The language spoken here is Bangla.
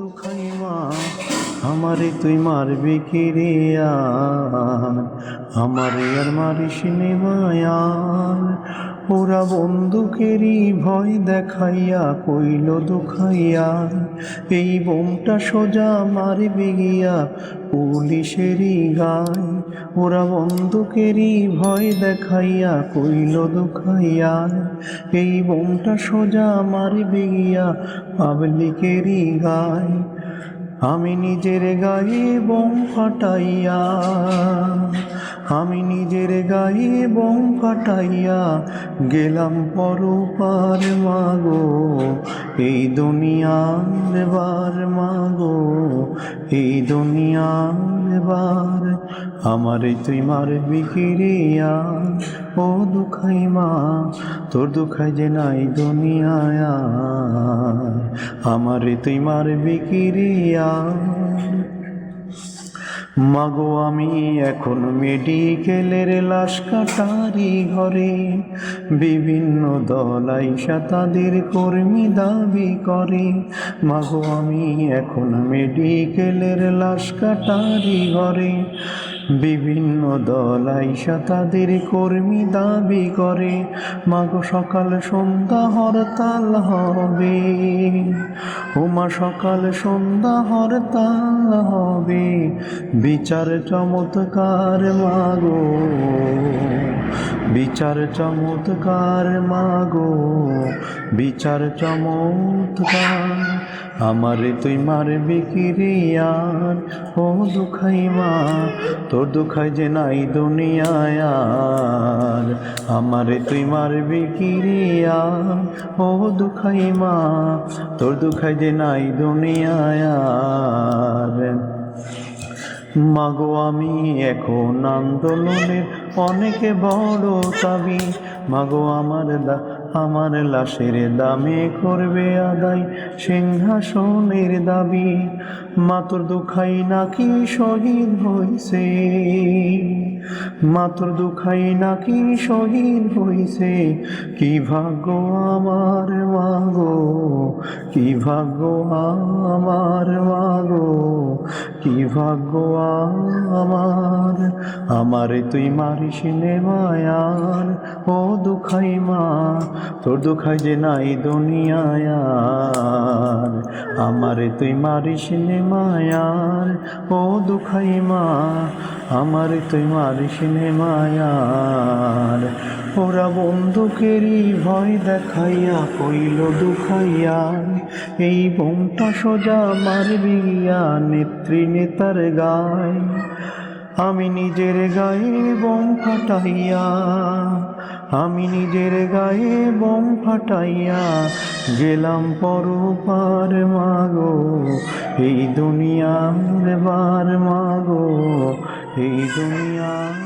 দুখাই মা আমারে তুই মারবি কিরিয়া আমারে আর মারিস নি মায়ার ওরা বন্দুকেরই ভয় দেখাইয়া কইল, দুখাইয়া, এই বোমটা সোজা মারবে গিয়া পুলিশেরই গায়। ওরা বন্দুকেরই ভয় দেখাইয়া কইল, দুখাইয়া, এই বোমটা সোজা মারবে গিয়া পাবলিকেরই গায়। আমি নিজের গায়ে বোম ফাটাইয়া, আমি নিজের গায়ে বোম ফাটাইয়া গেলাম পরপার মাগো, এই দুনিয়ার বার মাগো। এই দুনিয়ার বার আমারে তুই মারবি কিরিয়া ও দুখাই মা, তোর দুখাই যে নাই দুনিয়ায়। আমার তুই মারবি কিরিয়া মাগো, আমি এখন মেডিকেলের লাশ কাটারি ঘরে। বিভিন্ন দল আইসা তাদের কর্মী দাবি করে। মাগো, আমি এখন মেডিকেলের লাশ কাটারি ঘরে। বিভিন্ন দলাইসা তাদের কর্মী দাবি করে, মাগো সকাল সন্ধ্যা হরতাল হবে। উমা, সকাল সন্ধ্যা হরতাল হবে। বিচার চমৎকার, মাগো। বিচার চমৎকার, মাগো। বিচার চমৎকার। আমারে তুই মারবি কিরিয়ার ও দুখাই মা, তোর দুখাই যে নাই দুনিয়ায় আমারে তুই মারবি কিরিয়ার ও দুখাই মা, তোর দুখাই যে নাই দুনিয়ায় মাগো আমি এখন আন্দোলনের অনেকে বড় দাবি। মাগো আমার দা আমার লাশের দামে করবে আদায় সিংহাসনের দাবি। মাতর দুখাই নাকি শহীদ হইছে? মাতর দুখাই নাকি শহীদ হইছে? কি ভাগ্য আমার মাগো কি ভাগ্য আমার মাগো কি ভাগ্য আমার? আমারে তুই মারিস নে মায়ার, ও দুখাই মা, তোর দুখাই যে নাই দুনিয়ায়। আমারে তুই মারিস নে মায়ার, ও দুখাই মা, আমারে তুই মারিস নে মায়ার ওরা বন্দুকেরই ভয় দেখাইয়া কইল, দুখাইয়া, এই বোমটা সোজা মারবি নেত্রী নেতার গায় আমি নিজের গায়ে বোম ফাটাইয়া, আমি নিজের গায়ে বোম ফাটাইয়া গেলাম পরপার মাগো, এই দুনিয়ার বার মাগো, এই দুনিয়া